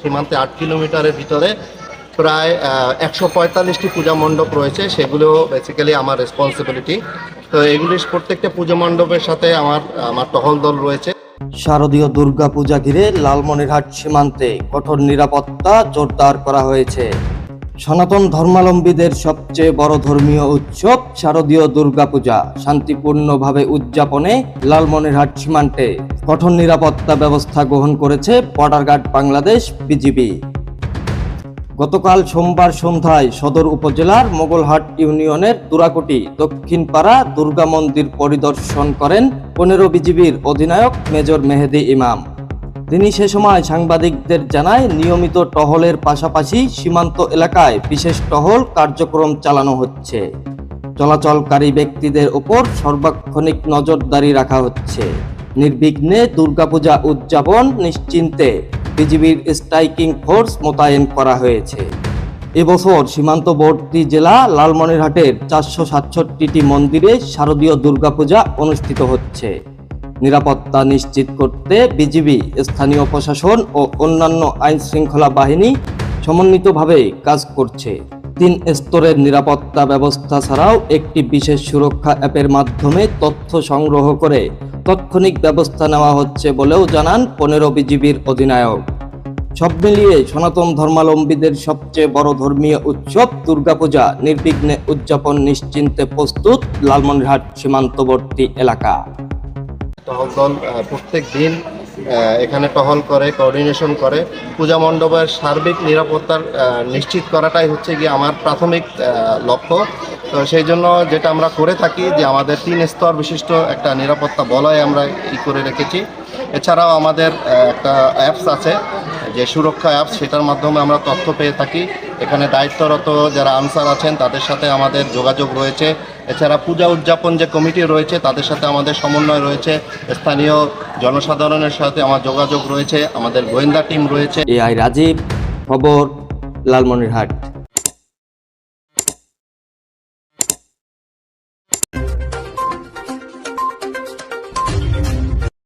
সীমান্তে আট কিলোমিটারের ভিতরে প্রায় একশো পঁয়তাল্লিশটি পূজা মণ্ডপ রয়েছে। সেগুলো বেসিক্যালি আমার রেসপন্সিবিলিটি তো এগুলির প্রত্যেকটা পূজা মণ্ডপের সাথে আমার আমার টহল দল রয়েছে। শারদীয় দুর্গা পূজা ঘিরে লালমনিরহাট সীমান্তে কঠোর নিরাপত্তা জোরদার করা হয়েছে। সনাতন ধর্মাবলম্বীদের সবচেয়ে বড় ধর্মীয় উৎসব শারদীয় দুর্গাপূজা। শান্তিপূর্ণভাবে উদযাপনে লালমনিরহাট সীমান্তে কঠোর নিরাপত্তা ব্যবস্থা গ্রহণ করেছে বর্ডার গার্ড বাংলাদেশ বিজিবি। গতকাল সোমবার সন্ধ্যায় সদর উপজেলার মোগলহাট ইউনিয়নের দুরাকুটি দক্ষিণপাড়া দুর্গা মন্দির পরিদর্শন করেন পনেরো বিজিবির অধিনায়ক মেজর মেহেদি ইমাম। তিনি সে সময় সাংবাদিকদের জানায়, নিয়মিত টহলের পাশাপাশি সীমান্ত এলাকায় বিশেষ টহল কার্যক্রম চালানো হচ্ছে। চলাচলকারী ব্যক্তিদের ওপর সর্বাক্ষণিক নজরদারি রাখা হচ্ছে। নির্বিঘ্নে দুর্গাপূজা উদযাপন নিশ্চিন্তে বিজিবির স্ট্রাইকিং ফোর্স মোতায়েন করা হয়েছে। এবছর সীমান্তবর্তী জেলা লালমনিরহাটের চারশো সাতষট্টিটি মন্দিরে শারদীয় দুর্গাপূজা অনুষ্ঠিত হচ্ছে। নিরাপত্তা নিশ্চিত করতে বিজিবি, স্থানীয় প্রশাসন ও অন্যান্য আইন শৃঙ্খলা বাহিনী সমন্বিতভাবে কাজ করছে। তিন স্তরের নিরাপত্তা ব্যবস্থা ছাড়াও একটি বিশেষ সুরক্ষা অ্যাপের মাধ্যমে তথ্য সংগ্রহ করে তাৎক্ষণিক ব্যবস্থা নেওয়া হচ্ছে বলেও জানান পনেরো বিজিবির অধিনায়ক। সব মিলিয়ে সনাতন ধর্মাবলম্বীদের সবচেয়ে বড় ধর্মীয় উৎসব দুর্গাপূজা, নির্বিঘ্নে উদযাপন নিশ্চিন্তে প্রস্তুত লালমনিরহাট সীমান্তবর্তী এলাকা। টহল দল প্রত্যেক দিন এখানে টহল করে কোঅর্ডিনেশন করে। পূজা মণ্ডপের সার্বিক নিরাপত্তার নিশ্চিত করাটাই হচ্ছে গিয়ে আমার প্রাথমিক লক্ষ্য। তো সেই জন্য যেটা আমরা করে থাকি যে আমাদের তিন স্তর বিশিষ্ট একটা নিরাপত্তা বলয় আমরা ই করে রেখেছি। এছাড়াও আমাদের একটা অ্যাপস আছে, যে সুরক্ষা অ্যাপস সেটার মাধ্যমে আমরা তথ্য পেয়ে থাকি। এখানে দায়িত্বরত যারা আনসার আছেন, তাদের সাথে আমাদের যোগাযোগ রয়েছে। এছাড়া পূজা উদযাপন যে কমিটি রয়েছে, তাদের সাথে আমাদের সমন্বয় রয়েছে। স্থানীয় জনসাধারণের সাথে আমার যোগাযোগ রয়েছে, আমাদের গোয়েন্দা টিম রয়েছে। এআই রাজীব, খবর, লালমনিরহাট।